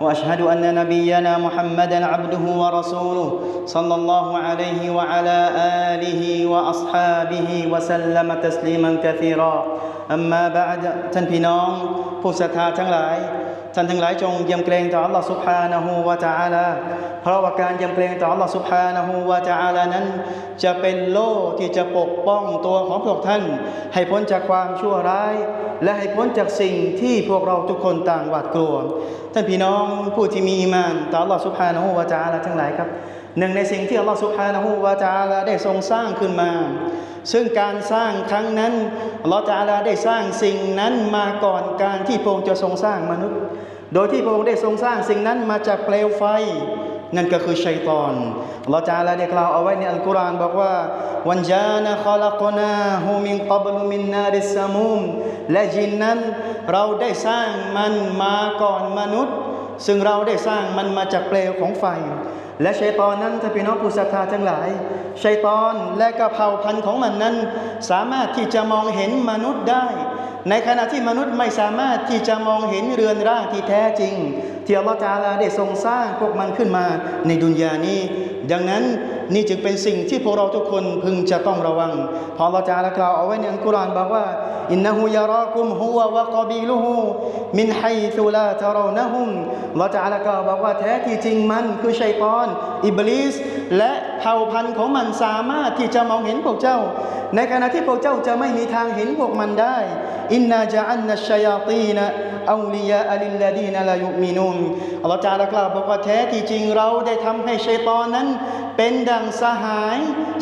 واشهد ان نبينا محمدا عبده ورسوله صلى الله عليه وعلى اله واصحابه وسلم تسليما كثيرا اما بعد ท่านพี่น้องผู้ศรัทธาทั้งหลาย ท่านทั้งหลายจงยำเกรงต่อ Allah سبحانه และ تعالى เพราะว่าการยำเกรงต่อ Allah سبحانه และ تعالى นั้น จะเป็นโล่ที่จะปกป้องตัวของพวกท่าน ให้พ้นจากความชั่วร้าย และให้พ้นจากสิ่งที่พวกเราทุกคนต่างหวาดกลัว ท่านพี่น้องผู้ที่มีอีมานต่อ Allah سبحانه และ تعالى ทั้งหลายครับ หนึ่งในสิ่งที่อัลลอฮฺสุบฮานะฮูวาจาลาได้ทรงสร้างขึ้นมา ซึ่งการสร้างครั้งนั้นอัลลอฮฺจาลาได้สร้างสิ่งนั้นมาก่อนการที่พระองค์จะทรงสร้างมนุษย์ โดยที่พระองค์ได้ทรงสร้างสิ่งนั้นมาจากเปลวไฟ นั่นก็คือชัยตอนอัลลอฮฺจาลาได้กล่าวเอาไว้ในอัลกุรอานบอกว่าวันจานะขลักนาหูมิงกับลุมินนาริสซามุมและจินนั้นเราได้สร้างมันมาก่อนมนุษย์ ซึ่งเราได้สร้างมันมาจากเปลวของไฟ และชัยตอนนั้นถ้าพี่น้องผู้ศรัทธาทั้งหลายชัยตอนและกระเผ่าพันธุ์ของมันนั้น สามารถที่จะมองเห็นมนุษย์ได้ ในขณะที่มนุษย์ไม่สามารถที่จะมองเห็นเรือนร่างที่แท้จริง ที่อัลลอฮฺจาลาได้ทรงสร้างพวกมันขึ้นมาในดุนยานี้ ดังนั้นนี่จึงเป็นสิ่งที่พวกเราทุกคนพึงจะต้องระวัง พออัลลอฮฺจาลากล่าวเอาไว้ในอัลกุรอานบอกว่าอินนะฮูยารากุมฮุวะวะกบีลุฮูมินไฮซุลาตะราวนะฮุมอัลลอฮฺจาลากล่าวบอกว่าแท้ที่จริงมันคือชัยตอน อิบลิสและเผ่าพันธุ์ของมันสามารถที่จะมองเห็นพวกเจ้า ในขณะที่พวกเจ้าจะไม่มีทางเห็นพวกมันได้อินนาจะอันนัชชัยาตีนะ อูลียาอัลิลลาดีนลายุมินุนอัลลอฮฺจาระกล่าวบอกว่าแท้ที่จริงเราได้ทำให้ชัยตอนนั้น เป็นดังสหาย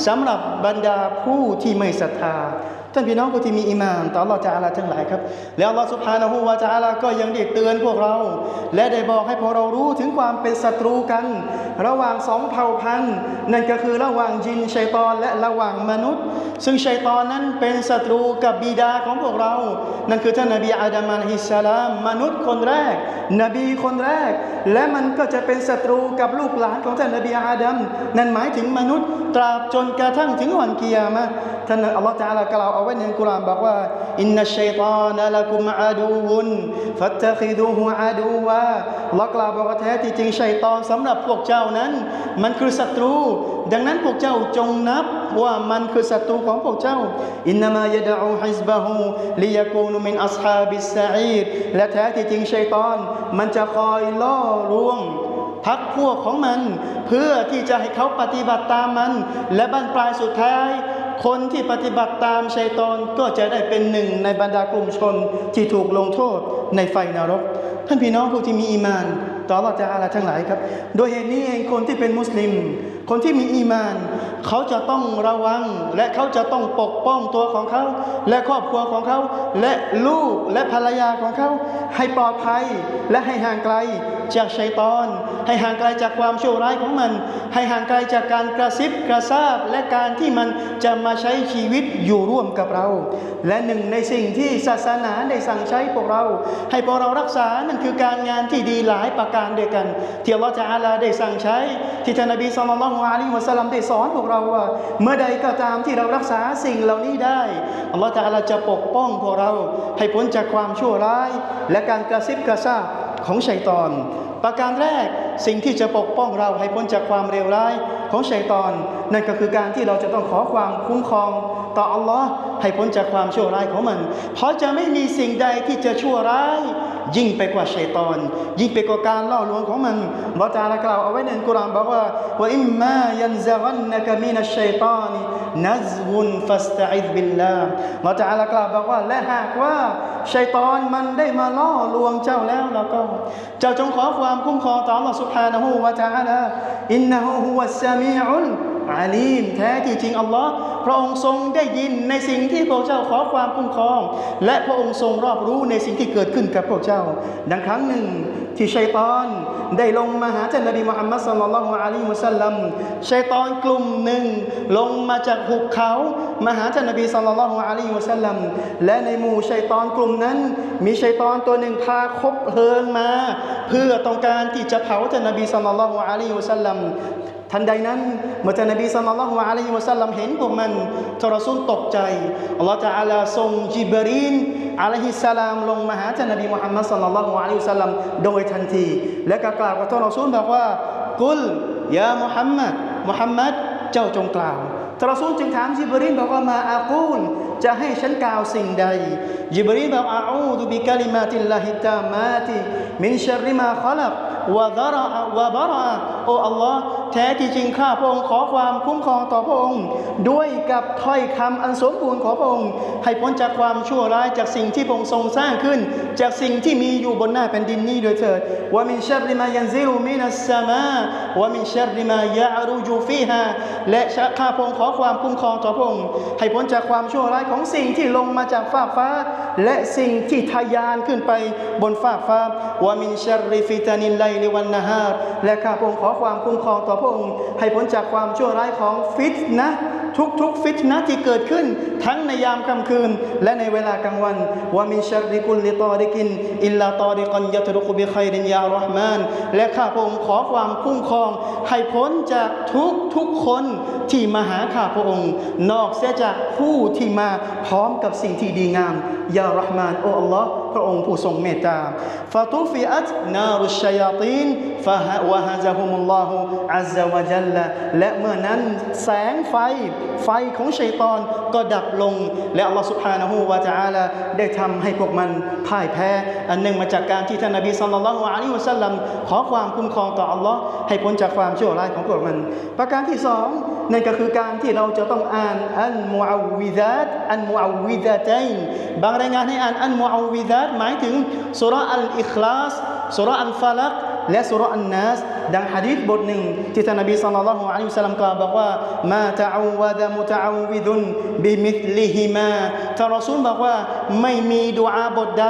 สำหรับบรรดาผู้ที่ไม่ศรัทธา ท่านพี่น้องผู้ที่มีอิมานต่ออัลลอฮฺจาลาทั้งหลายครับ แล้วอัลลอฮฺสุบฮานะฮูวาจาลาก็ยังได้เตือนพวกเรา และได้บอกให้พวกเรารู้ถึงความเป็นศัตรูกัน ระหว่างสองเผ่าพันธุ์นั่นก็คือระหว่างยินชัยตอนและระหว่างมนุษย์ ซึ่งชัยตอนนั้นเป็นศัตรูกับบิดาของพวกเรา นั่นคือท่านนบีอาดัมอะลัยฮิสลามมนุษย์คนแรก นบีคนแรก และมันก็จะเป็นศัตรูกับลูกหลานของท่านนบีอาดัมนั่นหมายถึงมนุษย์ตราบจนกระทั่งถึงวันกิยามะท่านอัลลอฮฺตะอาลากล่าวเอาไว้ในกุรานบอกว่าอินนัชชัยตานละกุมอาดูวุนฟัตะคิดูฮุอาดูวะอัลลอฮฺกลาบอกว่าแท้ที่จริงชัยตอนสำหรับพวกเจ้านั้น มันคือศัตรู ดังนั้นพวกเจ้าจงนับว่ามันคือศัตรูของพวกเจ้าอินนามายดะอูฮิซบะฮูลิยกูนุมินอัศฮาบิสซะอีดและแท้ที่จริงชัยตอน มันจะคอยล่อลวงพักพวกของมัน เพื่อที่จะให้เขาปฏิบัติตามมัน และบรรปลายสุดท้าย คนที่ปฏิบัติตามชัยตอนก็จะได้เป็นหนึ่งในบรรดากลุ่มชนที่ถูกลงโทษในไฟนรก ท่านพี่น้องผู้ที่มีอีมาน ต่อเราจะอาลาทั้งหลายครับ โดยเหตุนี้เองคนที่เป็นมุสลิม คนที่มีอีมาน เขาจะต้องระวัง และเขาจะต้องปกป้องตัวของเขา และครอบครัวของเขา และลูกและภรรยาของเขา ให้ปลอดภัยและให้ห่างไกล จากชัยตอน ให้ห่างไกลจากความชั่วร้ายของมัน ให้ห่างไกลจากการกระซิบกระซาบและการที่มันจะมาใช้ชีวิตอยู่ร่วมกับเรา และหนึ่งในสิ่งที่ศาสนาได้สั่งใช้พวกเรา ให้พวกเรารักษานั่นคือการงานที่ดีหลายประการด้วยกันที่อัลลอฮฺจะอาลาได้สั่งใช้ ที่ท่านนบีสุลต่านละฮ์อะลัยฮิวะสัลลัมได้สอนพวกเราว่า เมื่อใดก็ตามที่เรารักษาสิ่งเหล่านี้ได้อัลลอฮฺจะอาลาจะปกป้องพวกเรา ให้พ้นจากความชั่วร้าย และการกระซิบกระซาบ ของชัยตอน ประการแรกสิ่งที่จะปกป้องเราให้พ้นจากความเลวร้ายของชัยตอน นั่นก็คือการที่เราจะต้องขอความคุ้มครองต่ออัลลอฮ์ให้พ้นจากความชั่วร้ายของมัน เพราะจะไม่มีสิ่งใดที่จะชั่วร้าย ยิ่งไปกว่าชัยตอน ยิ่งไปกว่าการล่อลวงของมันบอจาละกล่าวเอาไว้ในกุรอานบอกว่าว่าอิมมายันซะกันนะกะมินัชชัยตานีนัซวุนฟัสตะอิดบิลลาห์บอจาละกล่าวบอกว่าและหากว่าชัยตอนมันได้มาล่อลวงเจ้าแล้วแล้วก็ เจ้าจงขอความคุ้มครองต่อ Allah سبحانه และ تعالى อินนะฮูฮุวัสซามี อาลีมแท้ที่จริงอัลลอฮ์พระองค์ทรงได้ยินในสิ่งที่พระเจ้าขอความคุ้มครอง และพระองค์ทรงรอบรู้ในสิ่งที่เกิดขึ้นกับพวกเจ้า ดังครั้งหนึ่งที่ชัยตอนได้ลงมาหาท่านนบีมุฮัมมัดสัลลัลลอฮุอะลัยฮิวะสัลลัมชัยตอนกลุ่มหนึ่งลงมาจากหุบเขามาหาท่านนบีสัลลัลลอฮุอะลัยฮิวะสัลลัมและในหมู่ชัยตอนกลุ่มนั้น มีชัยตอนตัวหนึ่งพาคบเพลิงมา เพื่อต้องการที่จะเผาท่านนบีสัลลัลลอฮุอะลัยฮิวะสัลลัม ทันใดนั้นเมื่อท่านนบีสัลลัลลอฮุอะลัยฮิวะสัลลัมเห็นพวกมันทรสุลตกใจอัลลอฮฺตะอาลาทรงจิบรีนอะลัยฮิสสลามลงมาหาท่านนบีมุฮัมมัดสัลลัลลอฮุอะลัยฮิวะสัลลัมโดยทันที และก็กล่าวกับท่านรอซูลบอกว่ากุลยามุฮัมมัดมุฮัมมัดเจ้าจงกล่าวท่านรอซูลจึงถามจิบรีนบอกว่ามาอากูลจะให้ฉันกล่าวสิ่งใดจิบรีนบอกอาอูดุบิกะลิมาติลลาฮิตามาติมินชัรริมาขลัก วะดาระวะบาระโอ้อัลลอฮ์แท้ที่จริงข้าพระองค์ขอความคุ้มครองต่อพระองค์ ด้วยกับถ้อยคำอันสมบูรณ์ของพระองค์ ให้พ้นจากความชั่วร้ายจากสิ่งที่พระองค์ทรงสร้างขึ้น จากสิ่งที่มีอยู่บนหน้าแผ่นดินนี้โดยเถิดว่ามินชัรริมายันซิลุมินัสสมาวะมินชัรริมายะรูจูฟีฮาและข้าพระองค์ขอความคุ้มครองต่อพระองค์ให้พ้นจากความชั่วร้ายของสิ่งที่ลงมาจากฟ้ากฟ้า และสิ่งที่ทะยานขึ้นไปบนฟ้ากฟ้าวะมินชัรริฟิตานิลไลลิวันนาฮาและข้าพระองค์ขอความคุ้มครองต่อพระองค์ ให้พ้นจากความชั่วร้ายของฟิตนะทุกๆ ฟิตนะที่เกิดขึ้น ทั้งในยามค่ำคืน และในเวลากลางวันวะมินชัริกุลลิตอริกินอิลลาตอริกันยัตรุกบิคัยรินยารอห์มานและข้าพระองค์ขอความคุ้มครอง ให้พ้นจากทุกทุกๆคนที่มาหาข้าพระองค์ นอกเสียจากผู้ที่มาพร้อมกับสิ่งที่ดีงามยารอห์มานโอ้อัลลอฮ์ พระองค์ผู้ทรงเมตตาฟาตุฟิอัตนารุชยาตีนฟาฮะวะฮะซะฮุมุลลอฮุอัลลวะจัลละและเมื่อนั้นแสงไฟไฟของชัยตอนก็ดับลง และอัลลอฮฺสุบฮานะฮูวะจาลาได้ทำให้พวกมันพ่ายแพ้ อันหนึ่งมาจากการที่ท่านนบีสัลลัลลอฮุอะลัยฮิวะสัลลัมขอความคุ้มครองต่ออัลลอฮ์ให้พ้นจากความชั่วร้ายของพวกมัน ประการที่สอง นั่นก็คือการที่เราจะต้องอ่านอันมุอวิดาตอันมุอวิดาตัยบางรายงานให้อ่านอันมุอวิดาตหมายถึงสุราอัลอิคลาสสุราอัลฟาลักและสุราอันนัสดังหะดีษบทหนึ่งที่ท่านนบีศ็อลลัลลอฮุอะลัยฮิวะซัลลัมกล่าวบอกว่ามาตะอวะดะมุตะอวิดุนบิมิธลิฮิมาท่านรอซูลบอกว่าไม่มีดุอาบทใด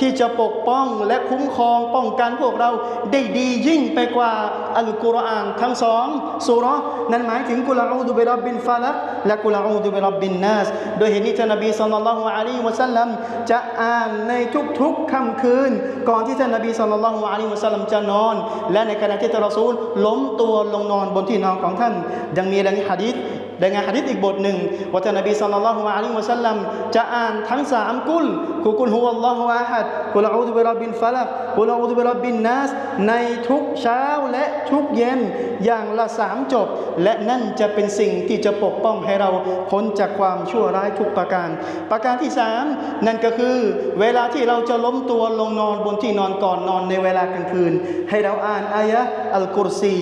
ที่จะปกป้องและคุ้มครองป้องกันพวกเราได้ดียิ่งไปกว่าอัลกุรอานทั้งสองสุรนั้นหมายถึงกุลาอูดุบิรับบินฟาลักและกุลาอูดุบิรับบินนัสโดยเหตุนี้ท่านนบีศ็อลลัลลอฮุอะลัยฮิวะซัลลัมจะอ่านในทุกๆค่ำคืน ก่อนที่ท่านนบีศ็อลลัลลอฮุอะลัยฮิวะซัลลัมจะนอน และในขณะที่ท่านรอซูลล้มตัวลงนอนบนที่นอนของท่านดังมีดังหะดีษ ดังงานหะดีษอีกบทหนึ่งว่าท่านนบีศ็อลลัลลอฮุอะลัยฮิวะซัลลัมจะอ่านทั้งสามกุลคือกุลฮุวัลลอฮุอะฮัดกุลอะอูดุบิร็อบบินฟะลักกุลอะอูดุบิร็อบบินนัสในทุกเช้าและทุกเย็นอย่างละสามจบ และนั่นจะเป็นสิ่งที่จะปกป้องให้เราพ้นจากความชั่วร้ายทุกประการ ประการที่สามนั่นก็คือ เวลาที่เราจะล้มตัวลงนอนบนที่นอนก่อนนอนในเวลากลางคืน ให้เราอ่านอายะอัลกุรซี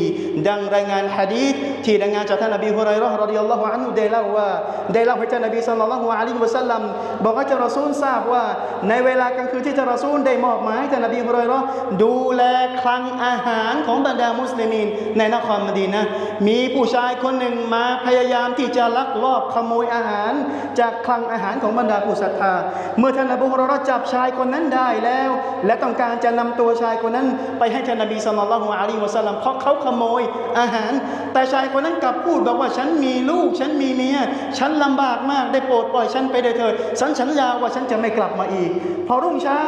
ดังรายงานฮะดีษที่รายงานจากท่านนบีฮุไรราะห์รอฎิยัลลอฮุอันฮุได้เล่าว่าได้เล่าให้ท่านนบีศ็อลลัลลอฮุอะลัยฮิวะซัลลัมบอกว่าเจ้ารอซูลทราบว่า ในเวลากลางคืนที่ท่ารอซูลได้มอบหมายให้ท่านนบีฮุเราะห์ดูแลคลังอาหารของบรรดามุสลิมีนในนครมดีนะมีผู้ชายคนหนึ่งมาพยายามที่จะลักลอบขโมยอาหาร จากคลังอาหารของบรรดาผู้ศรัทธาเมื่อท่านอบูฮุไรเราะห์จับชายคนนั้นได้แล้ว และต้องการจะนำตัวชายคนนั้น ไปให้ท่านนบีศ็อลลัลลอฮุอะลัยฮิวะซัลลัมเพราะเขาขโมยอาหาร แต่ชายคนนั้นกลับพูดบอกว่าฉันมีลูกฉันมีเมียฉันลำบากมากได้โปรดปล่อยฉันไปได้เถิดฉันสัญญาว่าฉันจะไม่กลับมาอีก พอรุ่งเช้า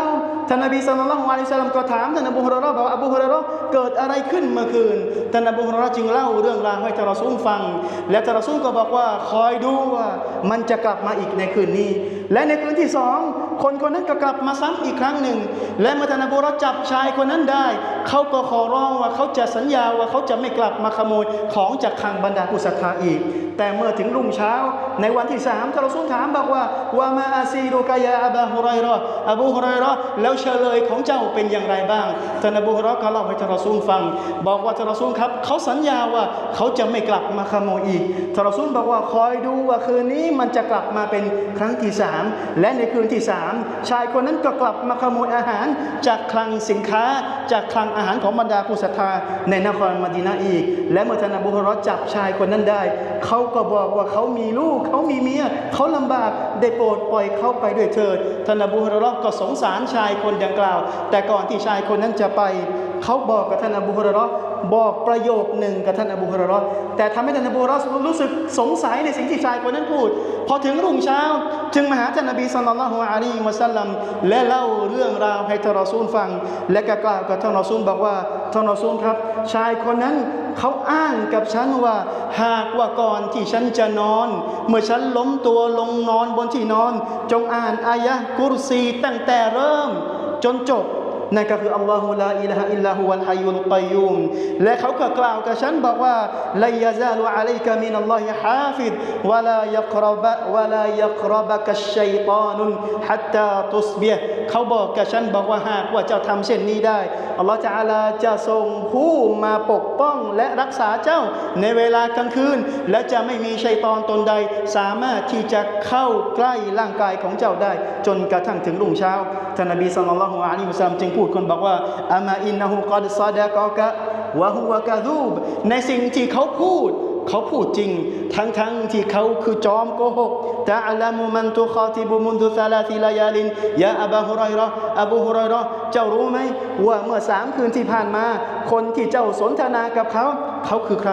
ท่านนบีศ็อลลัลลอฮุอะลัยฮิวะซัลลัมก็ถามท่านอบูฮุรราร์บอกว่าอบูฮุรราร์เกิดอะไรขึ้นเมื่อคืนท่านอบูฮุรราร์จึงเล่าเรื่องราวให้ทาราซูลฟัง และทาราซูลก็บอกว่าคอยดูว่ามันจะกลับมาอีกในคืนนี้ และในคืนที่สอง คนคนนั้นก็กลับมาซ้ำอีกครั้งหนึ่ง และเมื่อท่านอบูฮุรเราะห์จับชายคนนั้นได้ เขาก็ขอร้องว่าเขาจะสัญญาว่าเขาจะไม่กลับมาขโมยของจากคลังบรรดาผู้ศรัทธาอีก แต่เมื่อถึงรุ่งเช้า ในวันที่สามท่านรอซูลถามบอกว่าวามาอาซีดูกายาอับาฮุไรรออบูฮุไรรอแล้วเฉลยของเจ้าเป็นอย่างไรบ้างท่านอบูฮุไรรอก็เล่าให้ท่านรอซูลฟัง บอกว่าท่านรอซูลครับเขาสัญญาว่าเขาจะไม่กลับมาขโมยอีกท่านรอซูลบอกว่าคอยดูว่าคืนนี้มันจะกลับมาเป็นครั้งที่สามและในคืนที่สามชายคนนั้นก็กลับมาขโมยอาหาร จากคลังสินค้า จากคลังอาหารของบรรดาผู้ศรัทธาในนครมดีนาอีก และเมื่อท่านอบูฮุรรอจับชายคนนั้นได้ เขาก็บอกว่าเขามีลูก เขามีเมียเขาลำบากได้โปรดปล่อยเขาไปด้วยเถิดท่านอบูฮุรรอก็สงสารชายคนดังกล่าว แต่ก่อนที่ชายคนนั้นจะไป เขาบอกกับท่านอบูฮุรอ บอกประโยคหนึ่งกับท่านอบูฮุไรรอแต่ทำให้ท่านอบูฮุไรรอรู้สึกสงสัยในสิ่งที่ชายคนนั้นพูด พอถึงรุ่งเช้า จึงมาหาท่านนบีสัลลัลลอฮุอะลัยฮิวะสัลลัมและเล่าเรื่องราวให้ท่านรอซูลฟัง และก็กล่าวกับท่านรอซูลบอกว่าท่านรอซูลครับ ชายคนนั้นเขาอ้างกับฉันว่า หากว่าก่อนที่ฉันจะนอน เมื่อฉันล้มตัวลงนอนบนที่นอน จงอ่านอายะกุรซีตั้งแต่เริ่ม จนจบ นั่นก็คืออัลลอฮุลาอิลาฮะอิลลาฮุวัลฮัยุลกัยยุมและเขาก็กล่าวกับฉันบอกว่าลายาซาลุอะลัยกะมินัลลอฮิฮาฟิดวะลายักรบะวะลายักรบะกัชชัยตานุนฮัตตาตุสเบียเขาบอกกับฉันบอกว่าหากว่าเจ้าทำเช่นนี้ได้อัลลอฮฺจะอาลาจะทรงผู้มาปกป้องและรักษาเจ้าในเวลากลางคืน และจะไม่มีชัยตอนตนใด สามารถที่จะเข้าใกล้ร่างกายของเจ้าได้ จนกระทั่งถึงรุ่งเช้าท่านนบีสัลลัลลอฮุอะลัยฮิวะซัลลัมจึงพูดคนบอกว่าอามาอินนะฮูกอดซาดะกอกะวะฮุวะกะซูบในสิ่งที่เขาพูด เขาพูดจริง ทั้งทั้งๆที่เขาคือจอมโกหกตะอัลามุมันตุคาติบุมุนตุซาลาติลายาลินยาอับาฮุไรเราะห์อบูฮุไรเราะห์เจ้ารู้ไหมว่าเมื่อสามคืนที่ผ่านมา คนที่เจ้าสนทนากับเขา เขาคือใคร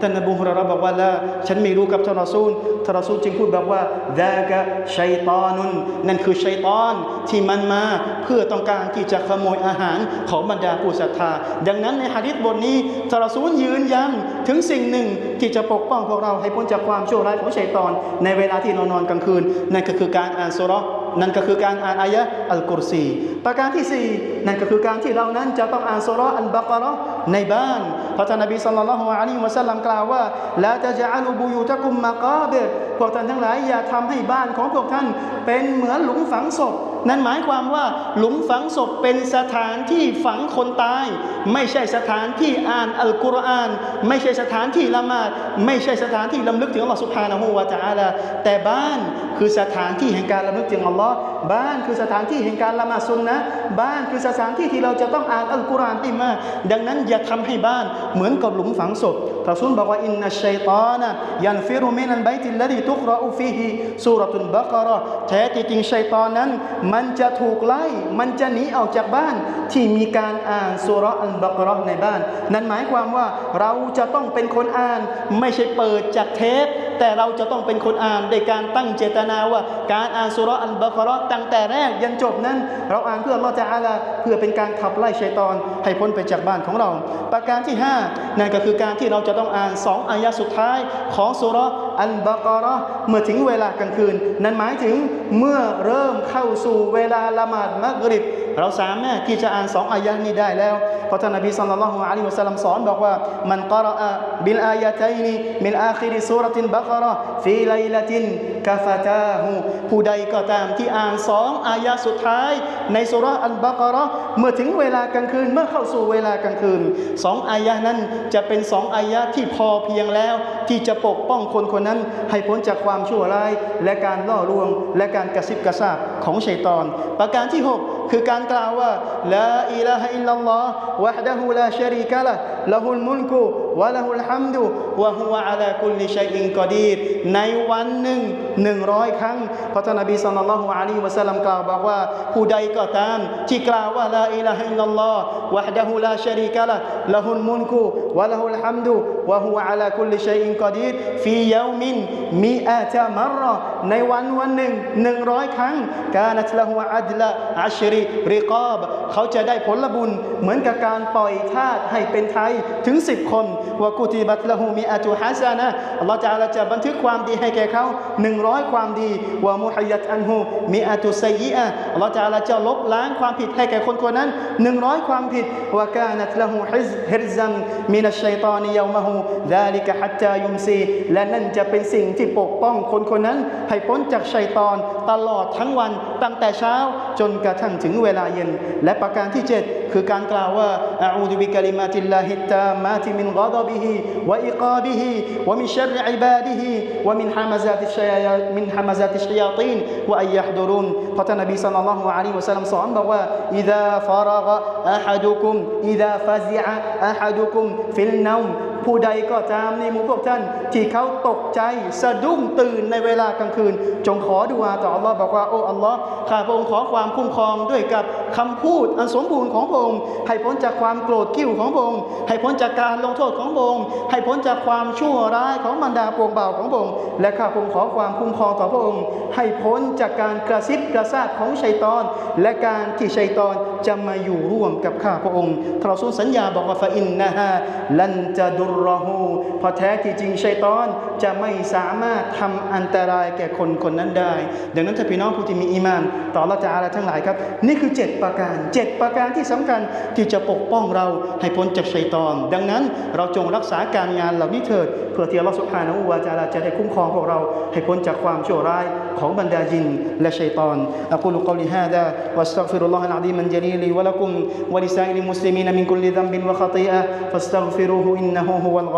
ท่านอบูฮุไรเราะบอกว่าละฉันไม่รู้กับท่านรอซูลานรอซูลจึงพูดบอกว่าดากะชัยตอนุนนั่นคือชัยตอนที่มันมาเพื่อต้องการที่จะขโมยอาหารของบรรดาผู้ศรัทธา ดังนั้นในฮะดิษบทนี้ท่านรอซูลยืนยันถึงสิ่งหนึ่งที่จะปกป้องพวกเราให้พ้นจากความชั่วร้ายของชัยตอน ในเวลาที่นอนนอนกลางคืนนั่นก็คือการอ่านสุรา นั่นก็คือการอ่านอายะอัลกุรซีประการที่สี่นั่นก็คือการที่เรานั้นจะต้องอ่านสุราะห์อัลบากราะห์ในบ้านเพราะท่านนบีสัลลัลลอฮุอะลัยฮิวะสัลลัมกล่าวว่าลาตะจะอะลูบุยูตะกุมมะกาบิรพวกท่านทั้งหลายอย่าทำให้บ้านของพวกท่านเป็นเหมือนหลุมฝังศพ นั่นหมายความว่าหลุมฝังศพเป็นสถานที่ฝังคนตาย ไม่ใช่สถานที่อ่านอัลกุรอาน ไม่ใช่สถานที่ละหมาด ไม่ใช่สถานที่ลำลึกถึงอัลลอฮฺสุบฮานะฮูวะตะอาลาแต่บ้าน คือสถานที่แห่งการลำลึกถึงอัลลอฮ์บ้านคือสถานที่แห่งการละมาซุนนะบ้านคือสถานที่ที่เราจะต้องอ่านอัลกุรอานติมาดังนั้นอย่าทำให้บ้านเหมือนกับหลุมฝังศพรอซูลบอกว่าอินนัชชัยตานะยันฟิรุมินัลบัยติลลดีตุกรออูฟีฮิซูเรตุลบะกราะแท้จริงชัยตอนนั้น มันจะถูกไล่ มันจะหนีออกจากบ้านที่มีการอ่านสุร์อัลบะกราะในบ้าน นั่นหมายความว่าเราจะต้องเป็นคนอ่าน ไม่ใช่เปิดจากเทป แต่เราจะต้องเป็นคนอ่านในการตั้งเจตนาว่า การอ่านสุรอัลบะคาร์ตั้งแต่แรกยันจบนั้น เราอ่านเพื่ออัลลอฮฺจะอาลาเพื่อเป็นการขับไล่ชัยตอนให้พ้นไปจากบ้านของเรา ประการที่ห้านั่นก็คือการที่เราจะต้องอ่านสองอายะสุดท้ายของสุรา อัลบากะเรอเมื่อถึงเวลากลางคืน นั่นหมายถึงเมื่อเริ่มเข้าสู่เวลาละหมาดมักริบ เราสามารถที่จะอ่านสองอายะนี้ได้แล้วเพราะท่านนบีสัลลัลลอฮุอะลัยฮิวะสัลลัมสอนบอกว่ามันกรอบิลอายะตัยนีมินอาคิริซูราตินบะกราะห์ฟีไลลติน กะฟาตาฮูผู้ใดก็ตามที่อ่านสองอายะสุดท้าย ในสุรอัลบะกะราะเมื่อถึงเวลากลางคืนเมื่อเข้าสู่เวลากลางคืนสองอายะนั้นจะเป็นสองอายะที่พอเพียงแล้ว ที่จะปกป้องคนคนนั้น ให้พ้นจากความชั่วร้าย และการล่อลวง และการกระซิบกระซาบของชัยตอน ประการที่ 6 คือการกล่าวว่าลาอิลาฮะอิลลัลลอฮ์วะฮ์ดะฮูลาชะรีกะละละฮุลมุลกุวะละฮุลฮัมดุวะฮุวะอะลาคุลลิชัยอินกอดีรในวันหนึ่งหนึ่งร้อยครั้งเพราะท่านนบีศ็อลลัลลอฮุอะลัยฮิวะซัลลัมกล่าวบอกว่าผู้ใดก็ตามที่กล่าวว่าลาอิลาฮะอิลลัลลอฮ์วะฮ์ดะฮูลาชะรีกะละละฮุลมุลกุวะละฮุลฮัมดุวะฮุวะอะลาคุลลิชัยอินกอดีรฟียามินมิอาตะมัรเราะห์ในวันวันหนึ่งหนึ่งร้อยครั้งกานัตละฮุอัดละอัชริริกอบ เขาจะได้ผลบุญเหมือนกับการปล่อยทาสให้เป็นไทยถึง 10 คนวะกุติบัตละหูมีอาตุฮัสานะอัลลอฮฺจะจะบันทึกความดีให้แก่เขา 100 ความดีวะมุฮัยยัตอันหูมีอาตุไซยีอะอัลลอฮฺจะจะลบล้างความผิดให้แก่คนคนนั้น 100 ความผิดวะกานัตละหูฮิซฮิรซัมมินัชชัยตานียามะฮูดาลิกะฮัตตายุมซีและนั่นจะเป็นสิ่งที่ปกป้องคนคนนั้นให้พ้นจากชัยตอนตลอดทั้งวันตั้งแต่เช้าจนกระทั่งถึงเวลาเย็น และประการที่ 7 คือการกล่าวว่าอาอูดุบิกะลิมาติลลาฮิตตามาติมินกอดบิฮิวะอิกาบิฮิวะมินชัรริอิบาดิฮิวะมินฮามะซาติชัยมินฮามะซาติชัยาตีนวะอัยยะฮดุรุนเพราะท่านนบีศ็อลลัลลอฮุอะลัยฮิวะซัลลัมสอนบอกว่าอิดาฟารกะอะฮัดุกุมอิดาฟาซิอะอะฮัดุกุมฟิลนาวม ผู้ใดก็ตามในหมู่พวกท่าน ที่เขาตกใจสะดุ้งตื่นในเวลากลางคืน จงขอดุอาต่ออัลลอฮ์บอกว่าโอ้อัลลอฮ์ข้าพระองค์ขอความคุ้มครองด้วยกับคำพูดอันสมบูรณ์ของพระองค์ให้พ้นจากความโกรธกิ้วของพระองค์ให้พ้นจากการลงโทษของพระองค์ให้พ้นจากความชั่วร้ายของบรรดาปวงเบาของพระองค์และข้าพระองค์ขอความคุ้มครองต่อพระองค์ ให้พ้นจากการกระซิบกระซาบของชัยตอน และการที่ชัยตอนจะมาอยู่ร่วมกับข้าพระองค์ทรสุสัญญาบอกว่าฟาอินนะฮะลันจะดุรรอฮูพราะแท้ที่จริงชัยตอนจะไม่สามารถทำอันตรายแก่คนคนนั้นได้ ดังนั้นถ้าพี่น้องผู้ที่มีอีมาน ต่อละจาละทั้งหลายครับ นี่คือ 7 ประการ 7 ประการที่สำคัญที่จะปกป้องเราให้พ้นจากชัยตอน ดังนั้นเราจงรักษาการงานเหล่านี้เถิดเพื่อที่อัลลอฮฺสุบฮานะฮูวะตะอาลาจะได้คุ้มครองพวกเราให้พ้นจากความชั่วร้ายของบรรดาจินและชัยตอนอักูลุกอลิฮาดะวัสตัฟิรุลลอฮะอัลอะซีมันจลีลีวะละกุมวะลิซาอิลมุสลิมีนมินกุลลิซัมบินวะขะตีอะห์ฟัสตัฟิรูฮุอินนะฮูฮุวัล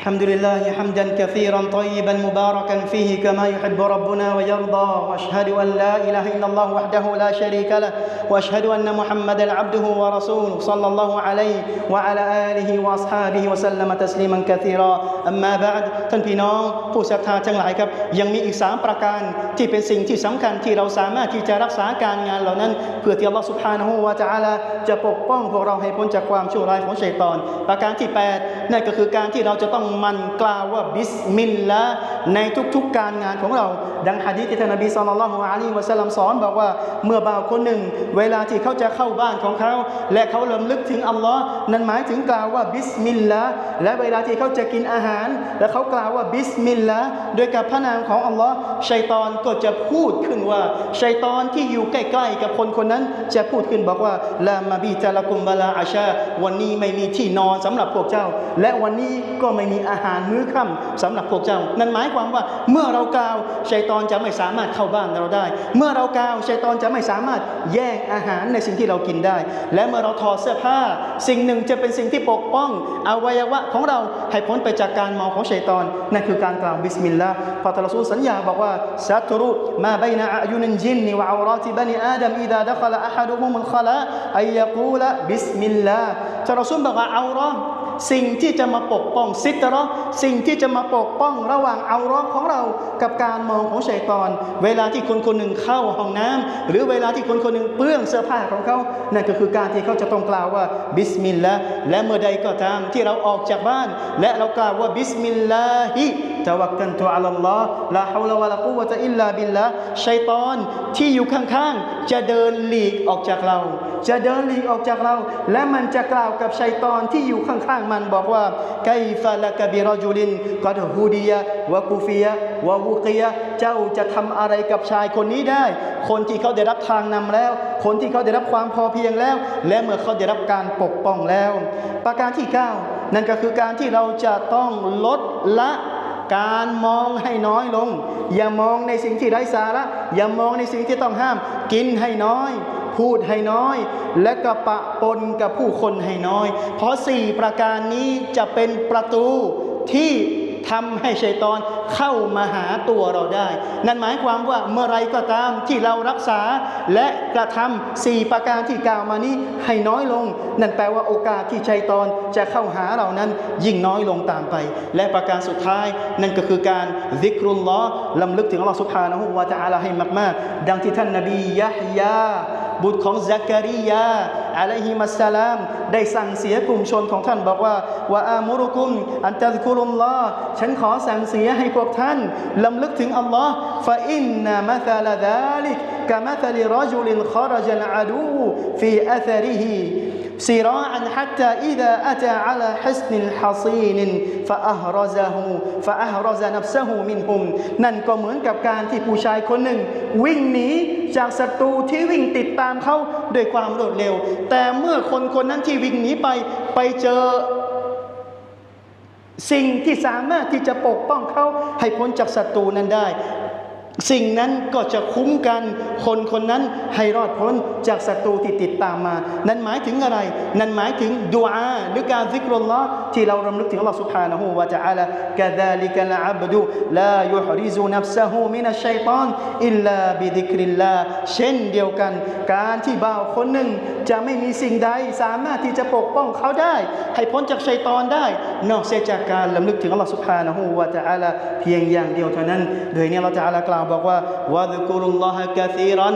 الحمد لله حمدا كثيرا طيبا مباركا فيه كما يحب ربنا ويرضى واشهد ان لا اله الا الله وحده لا شريك له واشهد ان محمدا عبده ورسوله صلى الله عليه وعلى اله واصحابه وسلم تسليما كثيرا اما بعد ท่านพี่น้องผู้ศรัทธาทั้งหลายครับ ยังมีอีก 3 ประการที่เป็นสิ่งที่สำคัญที่เราสามารถที่จะรักษาการงานเหล่านั้น เพื่อที่อัลลอฮฺสุบฮานะฮูวะตะอาลาจะปกป้องพวกเราให้พ้นจากความชั่วร้ายของชัยตอน ประการที่ 8 นั่นก็คือการที่เราจะต้องห มันกล่าวว่าบิสมิลลาห์ในทุกๆการงานของเรา ดังฮะดีษที่ท่านนบีศ็อลลัลลอฮุอะลัยฮิวะซัลลัมสอนบอกว่าเมื่อบ่าวคนหนึ่ง เวลาที่เขาจะเข้าบ้านของเขา และเขาลำลึกถึงอัลลอฮ์นั้นหมายถึงกล่าวว่าบิสมิลลาห์และเวลาที่เขาจะกินอาหาร และเขากล่าวว่าบิสมิลลาห์ด้วยกับพระนามของอัลลอฮ์ชัยตอนก็จะพูดขึ้นว่าชัยตอนที่อยู่ใกล้ๆ กับคนคนนั้นจะพูดขึ้นบอกว่าลามาบีตะละกุมบะลาอาชา วันนี้ไม่มีที่นอนสำหรับพวกเจ้า และวันนี้ก็ไม่มีอาหารมื้อค่ำสำหรับพวกเจ้า นั่นหมายความว่าเมื่อเรากล่าวชัยตอนจะไม่สามารถเข้าบ้านเราได้ เมื่อเรากล่าวชัยตอนจะไม่สามารถแย่งอาหารในสิ่งที่เรากินได้ และเมื่อเราถอดเสื้อผ้า สิ่งหนึ่งจะเป็นสิ่งที่ปกป้องอวัยวะของเราให้พ้นไปจากการมองของชัยตอนนั่นคือการกล่าวบิสมิลลาห์พระตรัสสัญญาบอกว่าซัตรุมาบนอายุนนจินนิวะอารอติบันิอาดัมอิดาดะคละอะฮัดุฮุมุลคละอัยยะกูละบิสมิลลาห์ท่านรอซูบอกว่าเอารอ สิ่งที่จะมาปกป้องซิตรอสิ่งที่จะมาปกป้องระหว่างเอารอของเรากับการมองของชัยตอน เวลาที่คนคนหนึ่งเข้าห้องน้ำหรือเวลาที่คนคนหนึ่งเปื้อนเสื้อผ้าของเขานั่นก็คือการที่เขาจะต้องกล่าวว่าบิสมิลลาห์และเมื่อใดก็ตามที่เราออกจากบ้าน และเรากล่าวว่าบิสมิลลาฮิ ตะวักกันตุอัลลอฮ์ลาฮาวลาวะลากุวะตะอิลลาบิลละชัยตอนที่อยู่ข้างๆ จะเดินหลีกออกจากเรา จะเดินหลีกออกจากเรา และมันจะกล่าวกับชัยตอนที่อยู่ข้างๆ มันบอกว่าไกฟะละกบิรอจุลินกอดฮูดียะวะกูฟียะวะวุกียะเจ้าจะทำอะไรกับชายคนนี้ได้ คนที่เขาได้รับทางนำแล้ว คนที่เขาได้รับความพอเพียงแล้ว และเมื่อเขาได้รับการปกป้องแล้ว ประการที่ 9 นั่นก็คือการที่เราจะต้องลดละ การมองให้น้อยลง อย่ามองในสิ่งที่ไร้สาระ อย่ามองในสิ่งที่ต้องห้าม กินให้น้อย พูดให้น้อย และก็ปะปนกับผู้คนให้น้อย เพราะสี่ประการนี้จะเป็นประตูที่ ทำให้ชัยตอนเข้ามาหาตัวเราได้ นั่นหมายความว่าเมื่อไรก็ตามที่เรารักษาและกระทำสี่ประการที่กล่าวมานี้ให้น้อยลง นั่นแปลว่าโอกาสที่ชัยตอนจะเข้าหาเรานั้นยิ่งน้อยลงตามไป และประการสุดท้ายนั่นก็คือการซิกรุลลอฮ์ลำลึกถึงอัลลอฮ์สุบฮานะฮูวะตะอาลาให้มาก ๆ ดังที่ท่านนบียะฮยาบุตรของซักการิยา อะลัยฮิมัสสลาม ได้สั่งเสียกลุ่มชนของท่านบอกว่าว่าอามุรุกุม อันตัซกุรุลลอฮ์ฉันขอสั่งเสียให้พวกท่านลำลึกถึงอัลลอฮ์ฟาอินนามัธลดาลิกกะมัธลิรจุลินขรจัลอาดูฟีอัธริฮิ سراعا حتى إذا أتى على حصن حصين فأهرزه فأهرز نفسه منهم นั่นก็เหมือนกับการที่ผู้ชายคนหนึ่ง วิ่งหนีจากศัตรูที่วิ่งติดตามเขาด้วยความรวดเร็ว แต่เมื่อคนคนนั้นที่วิ่งหนีไปไปเจอสิ่งที่สามารถที่จะปกป้องเขาให้พ้นจากศัตรูนั้นได้ สิ่งนั้นก็จะคุ้มกันคนคนนั้นให้รอดพ้นจากศัตรูที่ติดตามมา นั่นหมายถึงอะไร นั่นหมายถึงดุอาหรือการซิกรุลลอฮ์ที่เรารำลึกถึงอัลลอฮ์ سبحانه และ تعالى كذلك العبد لا يحرز نفسه من الشيطان إلا بذكر الله เช่นเดียวกัน การที่บ่าวคนหนึ่ง จะไม่มีสิ่งใดสามารถที่จะปกป้องเขาได้ ให้พ้นจากชัยตอนได้ นอกเสียจากการลำลึกถึงอัลลอฮ์ سبحانه และ تعالى เพียงอย่างเดียวเท่านั้น โดยนี้อัลลอฮ์ تعالى กล่าว วบอกว่าวะซุกุรุลลอฮะกะซีรัน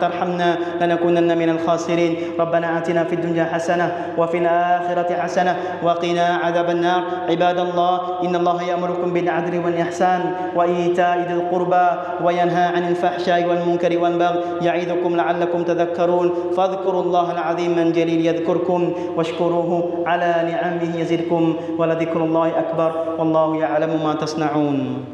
وترحمنا لنكونن من الخاسرين. ربنا آتنا في الدنيا حسنة وفي الآخرة حسنة وقنا عذاب النار. عباد الله إن الله يأمركم بالعدل والإحسان وإيتاء ذي القربى وينهى عن الفحشاء والمنكر والبغي يعظكم لعلكم تذكرون. فاذكروا الله العظيم الجليل يذكركم واشكروه على نعمه يزدكم ولذكر الله أكبر. والله يعلم ما تصنعون.